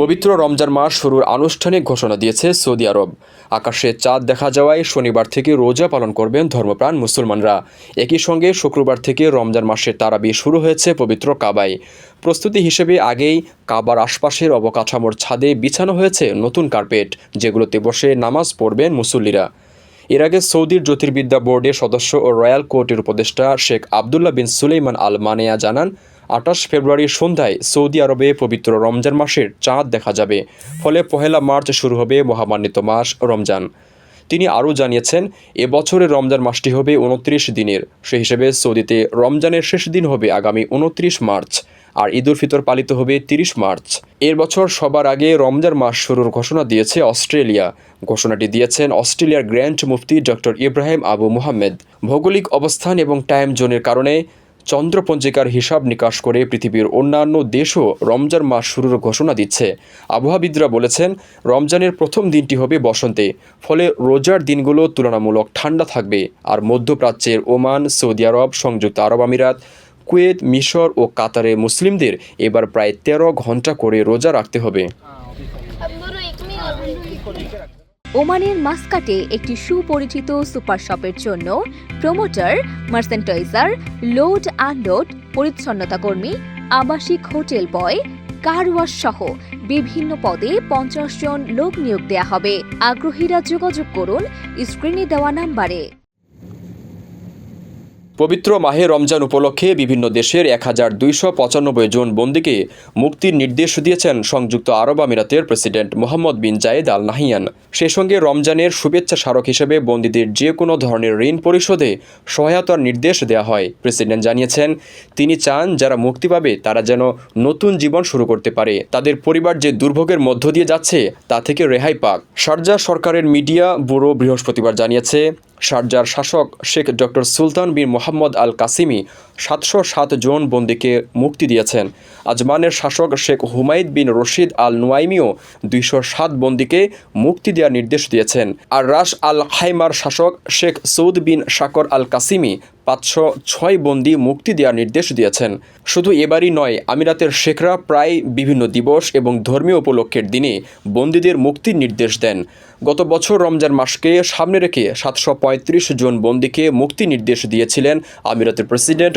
পবিত্র রমজান মাস শুরুর আনুষ্ঠানিক ঘোষণা দিয়েছে সৌদি আরব। আকাশে চাঁদ দেখা যাওয়ায় শনিবার থেকে রোজা পালন করবেন ধর্মপ্রাণ মুসলমানরা। একই সঙ্গে শুক্রবার থেকে রমজান মাসের তারাবি শুরু হয়েছে পবিত্র কাবায়। প্রস্তুতি হিসেবে আগেই কাবার আশপাশের অবকাঠামোর ছাদে বিছানো হয়েছে নতুন কার্পেট, যেগুলোতে বসে নামাজ পড়বেন মুসল্লিরা। এর আগে সৌদির জ্যোতির্বিদ্যা বোর্ডের সদস্য ও রয়্যাল কোর্টের উপদেষ্টা শেখ আবদুল্লাহ বিন সুলেইমান আল মানেয়া জানান আঠাশ ফেব্রুয়ারির সন্ধ্যায় সৌদি আরবে পবিত্র রমজান মাসের চাঁদ দেখা যাবে। ফলে পহেলা মার্চ শুরু হবে মহামান্বিত মাস রমজান। তিনি আরও জানিয়েছেন এবছরের রমজান মাসটি হবে উনত্রিশ দিনের। সে হিসেবে সৌদিতে রমজানের শেষ দিন হবে আগামী উনত্রিশ মার্চ, আর ঈদ উল ফিতর পালিত হবে তিরিশ মার্চ। এর বছর সবার আগে রমজান মাস শুরুর ঘোষণা দিয়েছে অস্ট্রেলিয়া। ঘোষণাটি দিয়েছেন অস্ট্রেলিয়ার গ্র্যান্ড মুফতি ডক্টর ইব্রাহিম আবু মুহাম্মেদ। ভৌগোলিক অবস্থান এবং টাইম জোনের কারণে চন্দ্রপঞ্জিকার হিসাব নিকাশ করে পৃথিবীর অন্যান্য দেশও রমজান মাস শুরুর ঘোষণা দিচ্ছে। আবহাওয়াবিদরা বলেছেন, রমজানের প্রথম দিনটি হবে বসন্তে, ফলে রোজার দিনগুলো তুলনামূলক ঠান্ডা থাকবে। আর মধ্যপ্রাচ্যের ওমান, সৌদি আরব, সংযুক্ত আরব আমিরাত, কুয়েত, মিশর ও কাতারে মুসলিমদের এবার প্রায় তেরো ঘণ্টা করে রোজা রাখতে হবে। ওমানের মাস্কাটে একটি সুপরিচিত সুপার শপের জন্য প্রমোটার, মার্সেন্টাইজার, লোড আনলোড পরিচ্ছন্নতা কর্মী, আবাসিক হোটেল বয়, কার ওয়াশ সহ বিভিন্ন পদে পঞ্চাশ জন লোক নিয়োগ দেয়া হবে। আগ্রহীরা যোগাযোগ করুন, স্ক্রিনে দেওয়া নাম্বারে। পবিত্র মাহে রমজান উপলক্ষে বিভিন্ন দেশের এক হাজার দুইশো পঁচানব্বই জন বন্দীকে মুক্তির নির্দেশ দিয়েছেন সংযুক্ত আরব আমিরাতের president Mohammed bin Zayed al Nahyan সে সঙ্গে রমজানের শুভেচ্ছা স্মারক হিসেবে বন্দীদের যে কোনো ধরনের ঋণ পরিশোধে সহায়তার নির্দেশ দেওয়া হয়। প্রেসিডেন্ট জানিয়েছেন, তিনি চান যারা মুক্তি পাবে তারা যেন নতুন জীবন শুরু করতে পারে। তাদের পরিবার যে দুর্ভোগের মধ্য দিয়ে যাচ্ছে, তা থেকে রেহাই পাক। শারজা সরকারের মিডিয়া ব্যুরো বৃহস্পতিবার জানিয়েছে, শারজার শাসক Sheikh doctor Sultan bin Mohammed al Qasimi সাতশো সাত জন বন্দীকে মুক্তি দিয়েছেন। আজমানের শাসক শেখ হুমায়দ বিন রশিদ আল নুয়াইমিও দুইশো সাত বন্দীকে মুক্তি দেওয়ার নির্দেশ দিয়েছেন। আর রাস আল হাইমার শাসক শেখ সৌদ বিন শাকর আল কাসিমি পাঁচশো ছয় বন্দি মুক্তি দেওয়ার নির্দেশ দিয়েছেন। শুধু এবারই নয়, আমিরাতের শেখরা প্রায় বিভিন্ন দিবস এবং ধর্মীয় উপলক্ষের দিনে বন্দীদের মুক্তির নির্দেশ দেন। গত বছর রমজান মাসকে সামনে রেখে সাতশো পঁয়ত্রিশ জন বন্দীকে মুক্তি নির্দেশ দিয়েছিলেন আমিরাতের president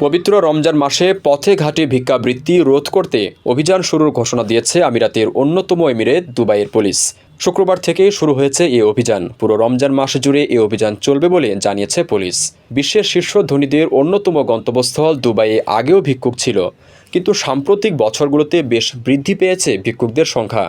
পবিত্র রমজান মাসে পথে ঘাটে ভিক্ষাবৃত্তি রোধ করতে অভিযান শুরুর ঘোষণা দিয়েছে আমিরাতের অন্যতম এমিরেট দুবাইয়ের পুলিশ। শুক্রবার থেকে শুরু হয়েছে এ অভিযান। পুরো রমজান মাস জুড়ে এ অভিযান চলবে বলে জানিয়েছে পুলিশ। বিশ্বের শীর্ষ ধনীদের অন্যতম গন্তব্যস্থল দুবাইয়ে আগেও ভিক্ষুক ছিল। কিন্তু সাম্প্রতিক বছরগুলোতে বেশ বৃদ্ধি পেয়েছে ভিক্ষুকদের সংখ্যা,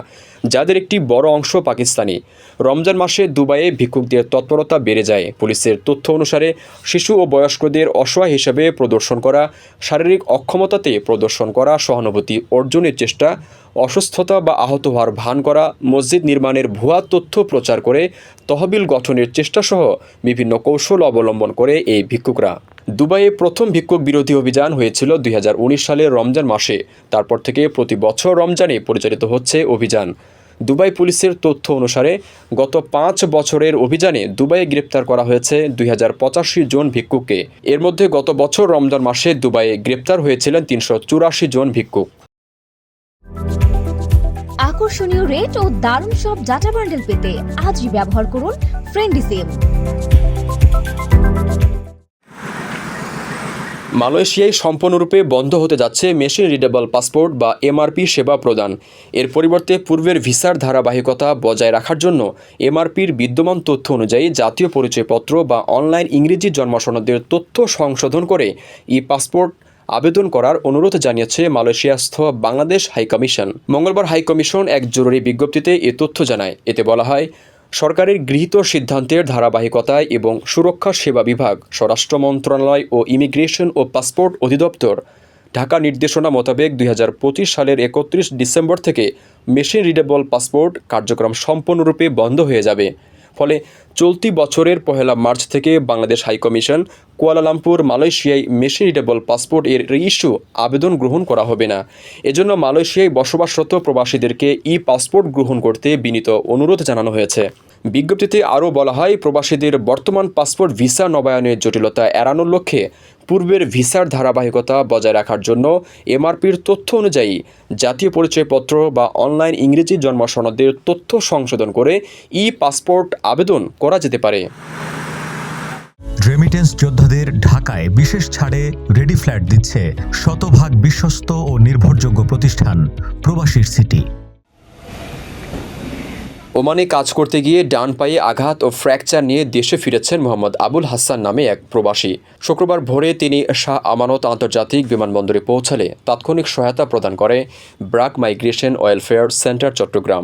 যাদের একটি বড় অংশ পাকিস্তানি। রমজান মাসে দুবাইয়ে ভিক্ষুকদের তৎপরতা বেড়ে যায়। পুলিশের তথ্য অনুসারে, শিশু ও বয়স্কদের অসহায় হিসেবে প্রদর্শন করা, শারীরিক অক্ষমতাতে প্রদর্শন করা, সহানুভূতি অর্জনের চেষ্টা, অসুস্থতা বা আহত হওয়ার ভান করা, মসজিদ নির্মাণের ভুয়া তথ্য প্রচার করে তহবিল গঠনের চেষ্টাসহ বিভিন্ন কৌশল অবলম্বন করে এই ভিক্ষুকরা। দুবাইয়ে প্রথম ভিক্ষুক বিরোধী অভিযান হয়েছিল দুই হাজার উনিশ সালের রমজান মাসে। তারপর থেকে প্রতি বছর রমজানে পরিচালিত হচ্ছে অভিযান। দুবাই পুলিশের তথ্য অনুসারে, গত পাঁচ বছরের অভিযানে দুবাইয়ে গ্রেপ্তার করা হয়েছে দুই জন ভিক্ষুককে। এর মধ্যে গত বছর রমজান মাসে দুবাইয়ে গ্রেপ্তার হয়েছিলেন তিনশো চুরাশি জন ভিক্ষুক। আকর্ষণীয় রেট ও দারুণ সব ডাটা বান্ডেল পেতে আজই ব্যবহার করুন ফ্রেন্ডি সিম মালয়েশিয়ায় সম্পূর্ণরূপে বন্ধ হতে যাচ্ছে মেশিন রিডেবল পাসপোর্ট বা এমআরপি সেবা প্রদান। এর পরিবর্তে পূর্বের ভিসার ধারাবাহিকতা বজায় রাখার জন্য এমআরপির বিদ্যমান তথ্য অনুযায়ী জাতীয় পরিচয়পত্র বা অনলাইন ইংরেজি জন্মসনদের তথ্য সংশোধন করে ই পাসপোর্ট আবেদন করার অনুরোধ জানিয়েছে মালয়েশিয়াস্থ বাংলাদেশ হাইকমিশন। মঙ্গলবার হাইকমিশন এক জরুরি বিজ্ঞপ্তিতে এ তথ্য জানায়। এতে বলা হয় সরকারের গৃহীত সিদ্ধান্তের ধারাবাহিকতায় এবং সুরক্ষা সেবা বিভাগ, স্বরাষ্ট্র মন্ত্রণালয় ও ইমিগ্রেশন ও পাসপোর্ট অধিদপ্তর ঢাকা নির্দেশনা মোতাবেক দুই হাজার পঁচিশ সালের একত্রিশ ডিসেম্বর থেকে মেশিন রিডেবল পাসপোর্ট কার্যক্রম সম্পূর্ণরূপে বন্ধ হয়ে যাবে। ফলে চলতি বছরের পহেলা মার্চ থেকে বাংলাদেশ হাইকমিশন কুয়ালালামপুর মালয়েশিয়ায় মেশিনিটেবল পাসপোর্ট এর রিইস্যু আবেদন গ্রহণ করা হবে না। এজন্য মালয়েশিয়ায় বসবাসরত প্রবাসীদেরকে ই পাসপোর্ট গ্রহণ করতে বিনীত অনুরোধ জানানো হয়েছে। বিজ্ঞপ্তিতে আরও বলা হয়, প্রবাসীদের বর্তমান পাসপোর্ট ভিসা নবায়নের জটিলতা এড়ানোর লক্ষ্যে পূর্বের ভিসার ধারাবাহিকতা বজায় রাখার জন্য এমআরপির তথ্য অনুযায়ী জাতীয় পরিচয়পত্র বা অনলাইন ইংরেজি জন্ম সনদের তথ্য সংশোধন করে ই পাসপোর্ট আবেদন করা যেতে পারে। রেমিটেন্স যোদ্ধাদের ঢাকায় বিশেষ ছাড়ে রেডি ফ্ল্যাট দিচ্ছে শতভাগ বিশ্বস্ত ও নির্ভরযোগ্য প্রতিষ্ঠান প্রবাসীর সিটি। ওমানে কাজ করতে গিয়ে ডান পায়ে আঘাত ও ফ্র্যাকচার নিয়ে দেশে ফিরেছেন মোহাম্মদ আবুল হাসান নামে এক প্রবাসী। শুক্রবার ভোরে তিনি শাহ আমানত আন্তর্জাতিক বিমানবন্দরে পৌঁছালে তাৎক্ষণিক সহায়তা প্রদান করে BRAC migration welfare centre Chittagong.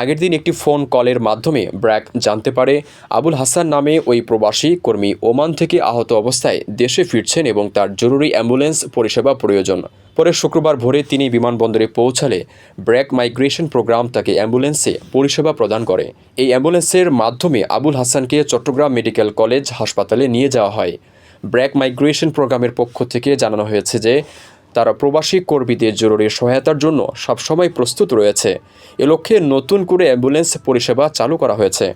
আগের দিন একটি ফোন কলের মাধ্যমে ব্র্যাক জানতে পারে। আবুল হাসান নামে ওই প্রবাসী কর্মী ওমান থেকে আহত অবস্থায় দেশে ফিরছেন এবং তার জরুরি অ্যাম্বুলেন্স পরিষেবা প্রয়োজন। পরে শুক্রবার ভোরে তিনি বিমানবন্দরে পৌঁছালে ব্র্যাক মাইগ্রেশন প্রোগ্রাম তাকে অ্যাম্বুলেন্সে পরিষেবা প্রদান করে। এই অ্যাম্বুলেন্সের মাধ্যমে আবুল হাসানকে চট্টগ্রাম মেডিকেল কলেজ হাসপাতালে নিয়ে যাওয়া হয়। ব্র্যাক মাইগ্রেশন প্রোগ্রামের পক্ষ থেকে জানানো হয়েছে যে তারা প্রবাসী কর্মীদের জরুরি সহায়তার জন্য সবসময় প্রস্তুত রয়েছে। এ লক্ষ্যে নতুন করে অ্যাম্বুলেন্স পরিষেবা চালু করা হয়েছে।